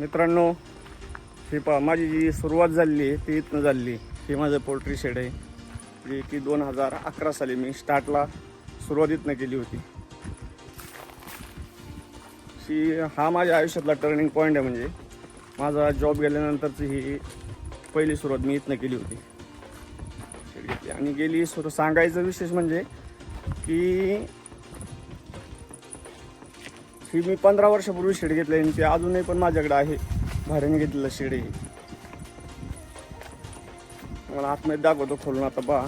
मित्रांनो ही पा माझी जी सुरुवात झालेली आहे ती इथनं झालेली हे ही माझं पोल्ट्री शेड आहे जी की दोन हजार अकरा साली मी स्टार्टला सुरुवातीतनं केली होती. ही हा माझ्या आयुष्यातला टर्निंग पॉईंट आहे म्हणजे माझा जॉब गेल्यानंतरची ही पहिली सुरुवात मी इथनं केली होती. शेड घेतली. आणि गेली सुरू सांगायचं विशेष म्हणजे की ही मी पंधरा वर्षापूर्वी शेड घेतली आणि ती अजूनही पण माझ्याकडे आहे. भाड्याने घेतलेलं शेड आहे मला आतमध्ये दाखवतो खोलून आता बा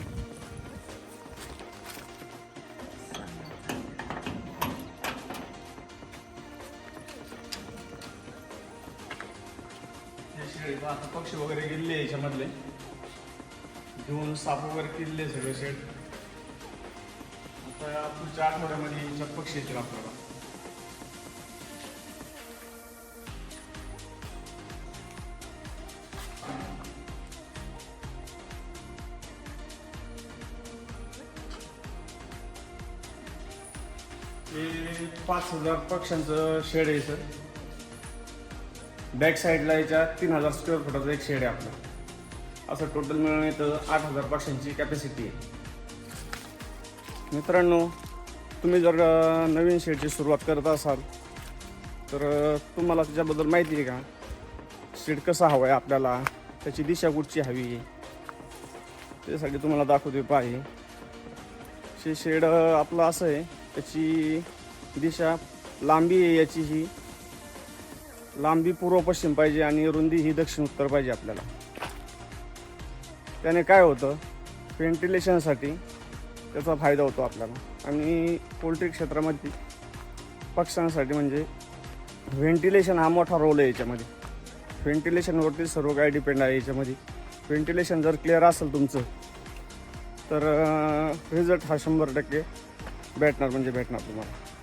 आता पक्षी वगैरे गेले याच्यामधले. घेऊन साप वगैरे किल्ले सगळे शेड. आता पुढच्या आठवड्यामध्ये याच्यात पक्षी येतील आपल्याला. हे पाच हजार पक्ष्यांचं शेड आहे सर. बॅक साईडला याच्या तीन हजार स्क्वेअर फुटाचं एक शेड आहे आपलं. असं टोटल मिळून येतं आठ हजार पक्ष्यांची कॅपॅसिटी आहे. मित्रांनो तुम्ही जर नवीन शेडची सुरुवात करत असाल तर तुम्हाला त्याच्याबद्दल माहिती आहे का? शेड कसा हवा आहे आपल्याला? त्याची दिशा कुठची हवी त्यासाठी तुम्हाला दाखवते पाहिजे शे शेड आपलं असं आहे त्याची दिशा लांबी आहे याची ही. लांबी पूर्व पश्चिम पाहिजे आणि रुंदी ही दक्षिण उत्तर पाहिजे आपल्याला. त्याने काय होतं? व्हेंटिलेशनसाठी त्याचा फायदा होतो आपल्याला. आणि पोल्ट्री क्षेत्रामध्ये पक्ष्यांसाठी म्हणजे व्हेंटिलेशन हा मोठा रोल आहे याच्यामध्ये. व्हेंटिलेशनवरती सर्व काही डिपेंड आहे याच्यामध्ये. व्हेंटिलेशन जर क्लिअर असेल तुमचं तर रिझल्ट हा शंभर टक्के भेटणार म्हणजे भेटणार तुम्हाला.